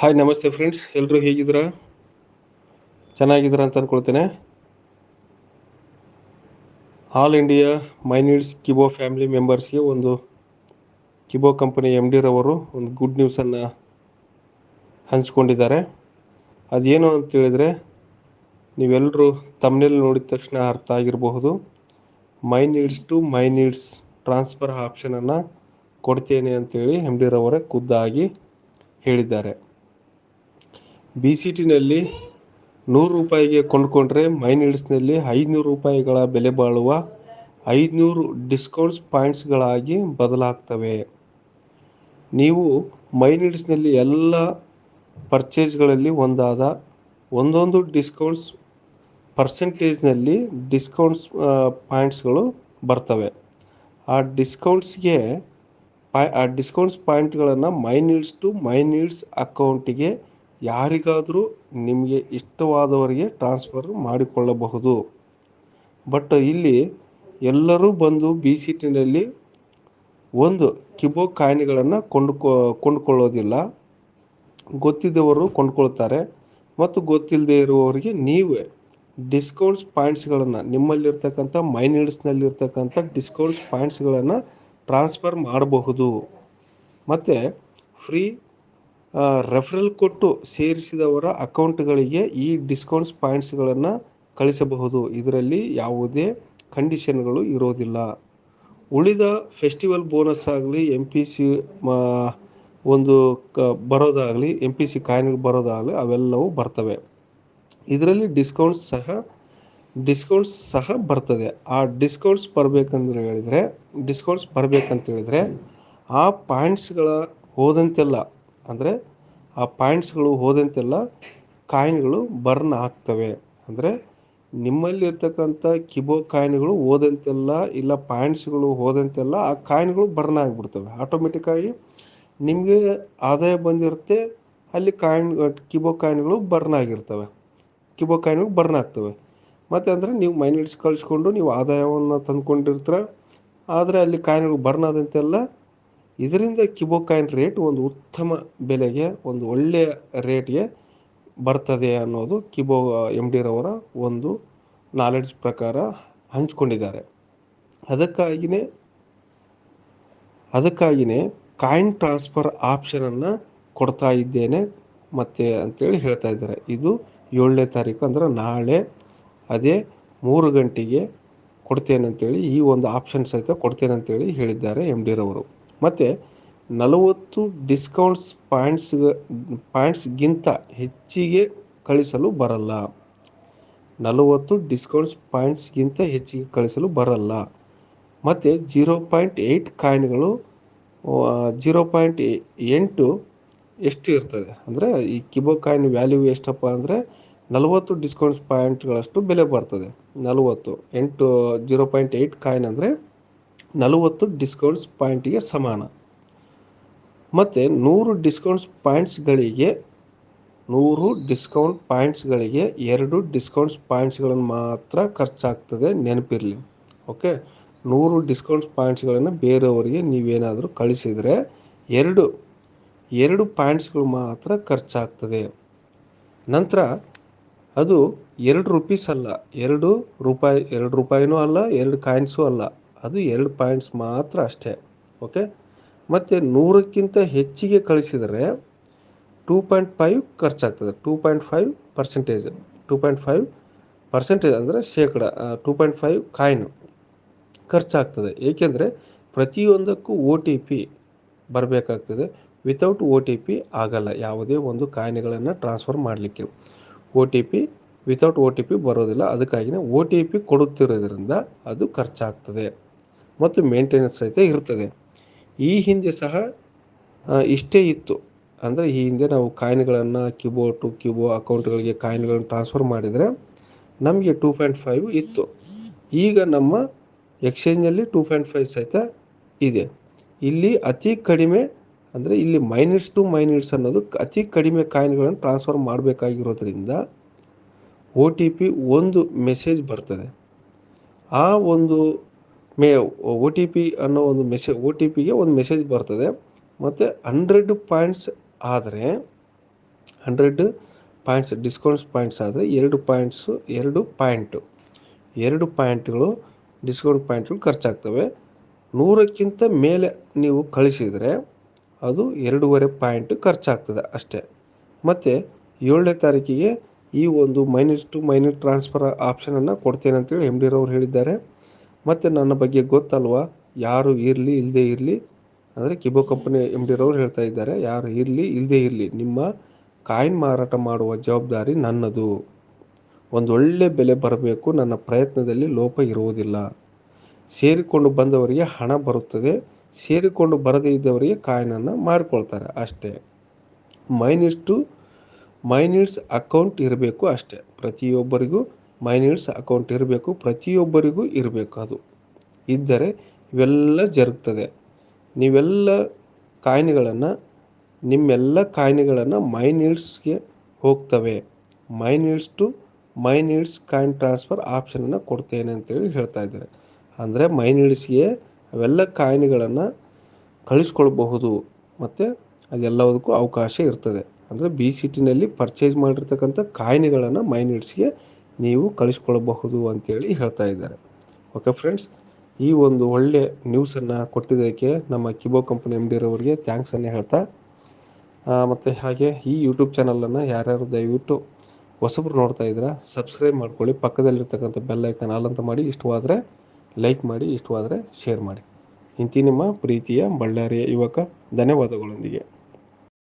Hi ನಮಸ್ತೆ friends ಎಲ್ಲರೂ ಹೇಗಿದ್ದೀರಾ? ಚೆನ್ನಾಗಿದ್ದೀರಾ ಅಂತ ಅಂದ್ಕೊಳ್ತೇನೆ ಆಲ್ ಇಂಡಿಯಾ ಮೈನೀಡ್ಸ್ ಕಿಬೋ ಫ್ಯಾಮಿಲಿ ಮೆಂಬರ್ಸ್ಗೆ ಒಂದು ಕಿಬೋ ಕಂಪನಿ ಎಂ ಡಿರವರು ಒಂದು ಗುಡ್ ನ್ಯೂಸನ್ನು ಹಂಚ್ಕೊಂಡಿದ್ದಾರೆ. ಅದೇನು ಅಂತೇಳಿದರೆ ನೀವೆಲ್ಲರೂ ತಮ್ಮನೇಲಿ ನೋಡಿದ ತಕ್ಷಣ ಅರ್ಥ ಆಗಿರಬಹುದು. My to my needs transfer ಆಪ್ಷನನ್ನು ಕೊಡ್ತೇನೆ ಅಂತೇಳಿ ಎಂ ಡಿರವರೇ ಖುದ್ದಾಗಿ ಹೇಳಿದ್ದಾರೆ. ಬಿ ಸಿ ಟಿನಲ್ಲಿ ನೂರು ರೂಪಾಯಿಗೆ ಕೊಂಡ್ಕೊಂಡ್ರೆ ಮೈ ನೀಡ್ಸ್ನಲ್ಲಿ ಐದುನೂರು ರೂಪಾಯಿಗಳ ಬೆಲೆ ಬಾಳುವ ಐದುನೂರು ಡಿಸ್ಕೌಂಟ್ಸ್ ಪಾಯಿಂಟ್ಸ್ಗಳಾಗಿ ಬದಲಾಗ್ತವೆ. ನೀವು ಮೈ ನೀಡ್ಸ್ನಲ್ಲಿ ಎಲ್ಲ ಪರ್ಚೇಸ್ಗಳಲ್ಲಿ ಒಂದಾದ ಒಂದೊಂದು ಡಿಸ್ಕೌಂಟ್ಸ್ ಪರ್ಸೆಂಟೇಜ್ನಲ್ಲಿ ಡಿಸ್ಕೌಂಟ್ಸ್ ಪಾಯಿಂಟ್ಸ್ಗಳು ಬರ್ತವೆ. ಆ ಡಿಸ್ಕೌಂಟ್ಸ್ಗೆ ಆ ಡಿಸ್ಕೌಂಟ್ಸ್ ಪಾಯಿಂಟ್ಗಳನ್ನು my needs to my needs ಅಕೌಂಟಿಗೆ ಯಾರಿಗಾದರೂ ನಿಮಗೆ ಇಷ್ಟವಾದವರಿಗೆ ಟ್ರಾನ್ಸ್ಫರ್ ಮಾಡಿಕೊಳ್ಳಬಹುದು. ಬಟ್ ಇಲ್ಲಿ ಎಲ್ಲರೂ ಬಂದು ಬಿ ಸಿ ಟಿನಲ್ಲಿ ಒಂದು ಕಿಬೋ ಕಾಯಿನ್ಗಳನ್ನು ಕೊಂಡುಕೊ, ಕೊಂಡುಕೊಳ್ಳೋದಿಲ್ಲ. ಗೊತ್ತಿದ್ದವರು ಕೊಂಡ್ಕೊಳ್ತಾರೆ. ಮತ್ತು ಗೊತ್ತಿಲ್ಲದೆ ಇರುವವರಿಗೆ ನೀವೇ ಡಿಸ್ಕೌಂಟ್ಸ್ ಪಾಯಿಂಟ್ಸ್ಗಳನ್ನು ನಿಮ್ಮಲ್ಲಿರ್ತಕ್ಕಂಥ ಮೈ ನೀಡ್ಸ್ನಲ್ಲಿರ್ತಕ್ಕಂಥ ಡಿಸ್ಕೌಂಟ್ಸ್ ಪಾಯಿಂಟ್ಸ್ಗಳನ್ನು ಟ್ರಾನ್ಸ್ಫರ್ ಮಾಡಬಹುದು. ಮತ್ತು ಫ್ರೀ ರೆಫರಲ್ ಕೊಟ್ಟು ಸೇರಿಸಿದವರ ಅಕೌಂಟ್ಗಳಿಗೆ ಈ ಡಿಸ್ಕೌಂಟ್ಸ್ ಪಾಯಿಂಟ್ಸ್ಗಳನ್ನು ಕಳಿಸಬಹುದು. ಇದರಲ್ಲಿ ಯಾವುದೇ ಕಂಡೀಷನ್ಗಳು ಇರೋದಿಲ್ಲ. ಉಳಿದ ಫೆಸ್ಟಿವಲ್ ಬೋನಸ್ ಆಗಲಿ ಎಂ ಪಿ ಸಿ ಒಂದು ಕ, ಬರೋದಾಗಲಿ ಎಂ ಪಿ ಸಿ ಕಾಯಿನ್ಗಳು ಬರೋದಾಗಲಿ ಅವೆಲ್ಲವೂ ಬರ್ತವೆ. ಇದರಲ್ಲಿ ಡಿಸ್ಕೌಂಟ್ಸ್ ಸಹ ಡಿಸ್ಕೌಂಟ್ಸ್ ಸಹ ಬರ್ತದೆ. ಆ ಡಿಸ್ಕೌಂಟ್ಸ್ ಬರಬೇಕಂದ್ರೆ ಹೇಳಿದರೆ ಡಿಸ್ಕೌಂಟ್ಸ್ ಬರಬೇಕಂತ ಹೇಳಿದರೆ, ಆ ಪಾಯಿಂಟ್ಸ್ಗಳ ಹೋದಂತೆಲ್ಲ ಅಂದರೆ ಆ ಪಾಯಿಂಟ್ಸ್ಗಳು ಹೋದಂತೆಲ್ಲ ಕಾಯಿನ್ಗಳು ಬರ್ನ್ ಆಗ್ತವೆ. ಅಂದರೆ ನಿಮ್ಮಲ್ಲಿರ್ತಕ್ಕಂಥ ಕಿಬೋ ಕಾಯಿನ್ಗಳು ಹೋದಂತೆಲ್ಲ ಇಲ್ಲ ಪಾಯಿಂಟ್ಸ್ಗಳು ಹೋದಂತೆಲ್ಲ ಆ ಕಾಯಿನ್ಗಳು ಬರ್ನ್ ಆಗಿಬಿಡ್ತವೆ. ಆಟೋಮೆಟಿಕ್ಕಾಗಿ ನಿಮಗೆ ಆದಾಯ ಬಂದಿರುತ್ತೆ, ಅಲ್ಲಿ ಕಾಯಿನ್, ಕಿಬೋ ಕಾಯಿನ್ಗಳು ಬರ್ನ್ ಆಗಿರ್ತವೆ. ಕಿಬೋ ಕಾಯಿನ್ಗಳು ಬರ್ನ್ ಆಗ್ತವೆ. ಮತ್ತು ಅಂದರೆ ನೀವು ಮೈನಿಟ್ಸ್ ಕಳಿಸ್ಕೊಂಡು ನೀವು ಆದಾಯವನ್ನು ತಂದ್ಕೊಂಡಿರ್ತೀರ, ಆದರೆ ಅಲ್ಲಿ ಕಾಯಿನ್ಗಳು ಬರ್ನ್ ಆದಂತೆಲ್ಲ ಇದರಿಂದ ಕಿಬೋ ಕಾಯಿನ್ ರೇಟ್ ಒಂದು ಉತ್ತಮ ಬೆಲೆಗೆ, ಒಂದು ಒಳ್ಳೆಯ ರೇಟ್ಗೆ ಬರ್ತದೆ ಅನ್ನೋದು ಕಿಬೋ ಎಂ ಡಿರವರ ಒಂದು ನಾಲೆಡ್ಜ್ ಪ್ರಕಾರ ಹಂಚ್ಕೊಂಡಿದ್ದಾರೆ. ಅದಕ್ಕಾಗಿಯೇ ಅದಕ್ಕಾಗಿಯೇ ಕಾಯಿನ್ ಟ್ರಾನ್ಸ್ಫರ್ ಆಪ್ಷನನ್ನು ಕೊಡ್ತಾ ಇದ್ದೇನೆ ಮತ್ತೆ ಅಂತೇಳಿ ಹೇಳ್ತಾ ಇದ್ದಾರೆ. ಇದು ಏಳನೇ ತಾರೀಕು ಅಂದ್ರೆ ನಾಳೆ ಅದೇ ಮೂರು ಗಂಟೆಗೆ ಕೊಡ್ತೇನೆ ಅಂತೇಳಿ ಈ ಒಂದು ಆಪ್ಷನ್ ಸಹಿತ ಕೊಡ್ತೇನೆ ಅಂತೇಳಿ ಹೇಳಿದ್ದಾರೆ ಎಂ ಡಿರವರು ಮತ್ತು ನಲವತ್ತು ಡಿಸ್ಕೌಂಟ್ಸ್ ಪಾಯಿಂಟ್ಸ್ ಪಾಯಿಂಟ್ಸ್ಗಿಂತ ಹೆಚ್ಚಿಗೆ ಕಳಿಸಲು ಬರಲ್ಲ. ನಲವತ್ತು ಡಿಸ್ಕೌಂಟ್ಸ್ ಪಾಯಿಂಟ್ಸ್ಗಿಂತ ಹೆಚ್ಚಿಗೆ ಕಳಿಸಲು ಬರಲ್ಲ. ಮತ್ತು ಜೀರೋ ಪಾಯಿಂಟ್ ಏಯ್ಟ್ ಕಾಯಿನ್ಗಳು ಜೀರೋ ಪಾಯಿಂಟ್ ಎಂಟು ಎಷ್ಟು ಇರ್ತದೆ? ಅಂದರೆ ಈ ಕಿಬೋ ಕಾಯಿನ್ ವ್ಯಾಲ್ಯೂ ಎಷ್ಟಪ್ಪ ಅಂದರೆ ನಲವತ್ತು ಡಿಸ್ಕೌಂಟ್ಸ್ ಪಾಯಿಂಟ್ಗಳಷ್ಟು ಬೆಲೆ ಬರ್ತದೆ. ನಲವತ್ತು ಎಂಟು ಜೀರೋ ಪಾಯಿಂಟ್ ಏಯ್ಟ್ ಕಾಯಿನ್ ಅಂದರೆ ನಲವತ್ತು ಡಿಸ್ಕೌಂಟ್ಸ್ ಪಾಯಿಂಟಿಗೆ ಸಮಾನ. ಮತ್ತು ನೂರು ಡಿಸ್ಕೌಂಟ್ಸ್ ಪಾಯಿಂಟ್ಸ್ಗಳಿಗೆ ನೂರು ಡಿಸ್ಕೌಂಟ್ ಪಾಯಿಂಟ್ಸ್ಗಳಿಗೆ ಎರಡು ಡಿಸ್ಕೌಂಟ್ಸ್ ಪಾಯಿಂಟ್ಸ್ಗಳನ್ನು ಮಾತ್ರ ಖರ್ಚಾಗ್ತದೆ ನೆನಪಿರಲಿ. ಓಕೆ ನೂರು ಡಿಸ್ಕೌಂಟ್ಸ್ ಪಾಯಿಂಟ್ಸ್ಗಳನ್ನು ಬೇರೆಯವರಿಗೆ ನೀವೇನಾದರೂ ಕಳಿಸಿದರೆ ಎರಡು ಎರಡು ಪಾಯಿಂಟ್ಸ್ಗಳು ಮಾತ್ರ ಖರ್ಚಾಗ್ತದೆ. ನಂತರ ಅದು ಎರಡು ರುಪೀಸ್ ಅಲ್ಲ, ಎರಡು ರೂಪಾಯಿ, ಎರಡು ರೂಪಾಯಿನೂ ಅಲ್ಲ, ಎರಡು ಕಾಯಿನ್ಸು ಅಲ್ಲ. ಅದು ಎರಡು ಪಾಯಿಂಟ್ಸ್ ಮಾತ್ರ ಅಷ್ಟೇ, ಓಕೆ? ಮತ್ತು ನೂರಕ್ಕಿಂತ ಹೆಚ್ಚಿಗೆ ಕಳಿಸಿದರೆ two point five ಖರ್ಚಾಗ್ತದೆ. Two point five percentage two point five percentage ಅಂದರೆ ಶೇಕಡ ಟೂ ಪಾಯಿಂಟ್ ಫೈವ್ ಕಾಯಿನ್ ಖರ್ಚಾಗ್ತದೆ. ಏಕೆಂದರೆ ಪ್ರತಿಯೊಂದಕ್ಕೂ ಒ ಟಿ ಪಿ ಬರಬೇಕಾಗ್ತದೆ. ವಿತೌಟ್ ಒ ಟಿ ಪಿ ಆಗಲ್ಲ. ಯಾವುದೇ ಒಂದು ಕಾಯಿನ್ಗಳನ್ನು ಟ್ರಾನ್ಸ್ಫರ್ ಮಾಡಲಿಕ್ಕೆ. O T P without O T P ಬರೋದಿಲ್ಲ. ಅದಕ್ಕಾಗಿಯೇ ಒ ಟಿ ಪಿ ಕೊಡುತ್ತಿರೋದ್ರಿಂದ ಅದು ಖರ್ಚಾಗ್ತದೆ. ಮತ್ತು ಮೇಂಟೆನೆನ್ಸ್ ಸಹಿತ ಇರ್ತದೆ. ಈ ಹಿಂದೆ ಸಹ ಇಷ್ಟೇ ಇತ್ತು. ಅಂದರೆ ಈ ಹಿಂದೆ ನಾವು ಕಾಯಿನ್ಗಳನ್ನು ಕ್ಯೂಬೋ ಟು ಕ್ಯೂಬೋ ಅಕೌಂಟ್ಗಳಿಗೆ ಕಾಯಿನ್ಗಳನ್ನು ಟ್ರಾನ್ಸ್ಫರ್ ಮಾಡಿದರೆ ನಮಗೆ ಟೂ ಪಾಯಿಂಟ್ ಫೈವ್ ಇತ್ತು. ಈಗ ನಮ್ಮ ಎಕ್ಸ್ಚೇಂಜಲ್ಲಿ ಟೂ ಪಾಯಿಂಟ್ ಫೈವ್ ಸಹಿತ ಇದೆ. ಇಲ್ಲಿ ಅತಿ ಕಡಿಮೆ, ಅಂದರೆ ಇಲ್ಲಿ ಮೈನಿಟ್ಸ್ ಟು ಮೈನಿಟ್ಸ್ ಅನ್ನೋದು ಅತಿ ಕಡಿಮೆ ಕಾಯಿನ್ಗಳನ್ನು ಟ್ರಾನ್ಸ್ಫರ್ ಮಾಡಬೇಕಾಗಿರೋದ್ರಿಂದ ಒ ಟಿ ಪಿ ಒಂದು ಮೆಸೇಜ್ ಬರ್ತದೆ. ಆ ಒಂದು ಮೇ ಒ ಟಿ ಪಿ ಅನ್ನೋ ಒಂದು ಮೆಸೇಜ್ ಒ ಟಿ ಪಿಗೆ ಒಂದು ಮೆಸೇಜ್ ಬರ್ತದೆ. ಮತ್ತು ಹಂಡ್ರೆಡ್ ಪಾಯಿಂಟ್ಸ್ ಆದರೆ ಹಂಡ್ರೆಡ್ ಪಾಯಿಂಟ್ಸ್ ಡಿಸ್ಕೌಂಟ್ಸ್ ಪಾಯಿಂಟ್ಸ್ ಆದರೆ ಎರಡು ಪಾಯಿಂಟ್ಸು ಎರಡು ಪಾಯಿಂಟು ಎರಡು ಪಾಯಿಂಟ್ಗಳು ಡಿಸ್ಕೌಂಟ್ ಪಾಯಿಂಟ್ಗಳು ಖರ್ಚಾಗ್ತವೆ. ನೂರಕ್ಕಿಂತ ಮೇಲೆ ನೀವು ಕಳಿಸಿದರೆ ಅದು ಎರಡೂವರೆ ಪಾಯಿಂಟ್ ಖರ್ಚಾಗ್ತದೆ ಅಷ್ಟೇ. ಮತ್ತು ಏಳನೇ ತಾರೀಕಿಗೆ ಈ ಒಂದು ಮೈನಸ್ ಟು ಮೈನಸ್ ಟ್ರಾನ್ಸ್ಫರ್ ಆಪ್ಷನನ್ನು ಕೊಡ್ತೇನೆ ಅಂತೇಳಿ ಎಂ ಡಿ ರವರು ಹೇಳಿದ್ದಾರೆ. ಮತ್ತು ನನ್ನ ಬಗ್ಗೆ ಗೊತ್ತಲ್ವಾ? ಯಾರು ಇರಲಿ ಇಲ್ಲದೆ ಇರಲಿ? ಅಂದರೆ ಕಿಬೋ ಕಂಪನಿ ಎಂ ಡಿರವ್ರು ಹೇಳ್ತಾ ಇದ್ದಾರೆ, ಯಾರು ಇರಲಿ ಇಲ್ಲದೆ ಇರಲಿ, ನಿಮ್ಮ ಕಾಯಿನ್ ಮಾರಾಟ ಮಾಡುವ ಜವಾಬ್ದಾರಿ ನನ್ನದು. ಒಂದು ಒಳ್ಳೆ ಬೆಲೆ ಬರಬೇಕು, ನನ್ನ ಪ್ರಯತ್ನದಲ್ಲಿ ಲೋಪ ಇರುವುದಿಲ್ಲ. ಸೇರಿಕೊಂಡು ಬಂದವರಿಗೆ ಹಣ ಬರುತ್ತದೆ, ಸೇರಿಕೊಂಡು ಬರದೇ ಇದ್ದವರಿಗೆ ಕಾಯಿನನ್ನು ಮಾರಿಕೊಳ್ತಾರೆ ಅಷ್ಟೇ. ಮೈನಿಸ್ಟು ಮೈನಿಟ್ಸ್ ಅಕೌಂಟ್ ಇರಬೇಕು ಅಷ್ಟೇ. ಪ್ರತಿಯೊಬ್ಬರಿಗೂ ಮೈನಿಟ್ಸ್ ಅಕೌಂಟ್ ಇರಬೇಕು, ಪ್ರತಿಯೊಬ್ಬರಿಗೂ ಇರಬೇಕು ಅದು. ಇದ್ದರೆ ಇವೆಲ್ಲ ಜರುಗ್ತದೆ. ನೀವೆಲ್ಲ ಕಾಯಿನ್ಗಳನ್ನು, ನಿಮ್ಮೆಲ್ಲ ಕಾಯಿನ್ಗಳನ್ನು ಮೈನ್ಯೂಟ್ಸ್ಗೆ ಹೋಗ್ತವೆ. My needs to my needs coin transfer ಆಪ್ಷನನ್ನು ಕೊಡ್ತೇನೆ ಅಂತೇಳಿ ಹೇಳ್ತಾ ಇದ್ದಾರೆ. ಅಂದರೆ ಮೈನ್ಯೂಟ್ಸ್ಗೆ ಅವೆಲ್ಲ ಕಾಯಿನ್ಗಳನ್ನು ಕಳಿಸ್ಕೊಳ್ಬಹುದು. ಮತ್ತು ಅದೆಲ್ಲದಕ್ಕೂ ಅವಕಾಶ ಇರ್ತದೆ. ಅಂದರೆ ಬಿ ಸಿ ಟಿನಲ್ಲಿ ಪರ್ಚೇಸ್ ಮಾಡಿರ್ತಕ್ಕಂಥ ಕಾಯಿನ್ಗಳನ್ನು ಮೈನಿಟ್ಸ್ಗೆ ನೀವು ಕಳಿಸ್ಕೊಳ್ಬಹುದು ಅಂತೇಳಿ ಹೇಳ್ತಾ ಇದ್ದಾರೆ. ಓಕೆ ಫ್ರೆಂಡ್ಸ್ ಈ ಒಂದು ಒಳ್ಳೆ ನ್ಯೂಸನ್ನು ಕೊಟ್ಟಿದ್ದಕ್ಕೆ ನಮ್ಮ ಕಿಬೋ ಕಂಪನಿ ಎಂ ಡಿರವರಿಗೆ ಥ್ಯಾಂಕ್ಸನ್ನು ಹೇಳ್ತಾ ಮತ್ತು ಹಾಗೆ ಈ ಯೂಟ್ಯೂಬ್ ಚಾನಲನ್ನು ಯಾರ್ಯಾರು ದಯವಿಟ್ಟು ಹೊಸಬ್ರು ನೋಡ್ತಾ ಇದ್ದೀರಾ ಸಬ್ಸ್ಕ್ರೈಬ್ ಮಾಡ್ಕೊಳ್ಳಿ. ಪಕ್ಕದಲ್ಲಿರ್ತಕ್ಕಂಥ ಬೆಲ್ ಐಕನ್ ಆಲ್ ಅಂತ ಮಾಡಿ, ಇಷ್ಟವಾದರೆ ಲೈಕ್ ಮಾಡಿ, ಇಷ್ಟವಾದರೆ ಶೇರ್ ಮಾಡಿ. ಇಂತಿ ನಿಮ್ಮ ಪ್ರೀತಿಯ ಬಳ್ಳಾರಿಯ ಯುವಕ, ಧನ್ಯವಾದಗಳೊಂದಿಗೆ.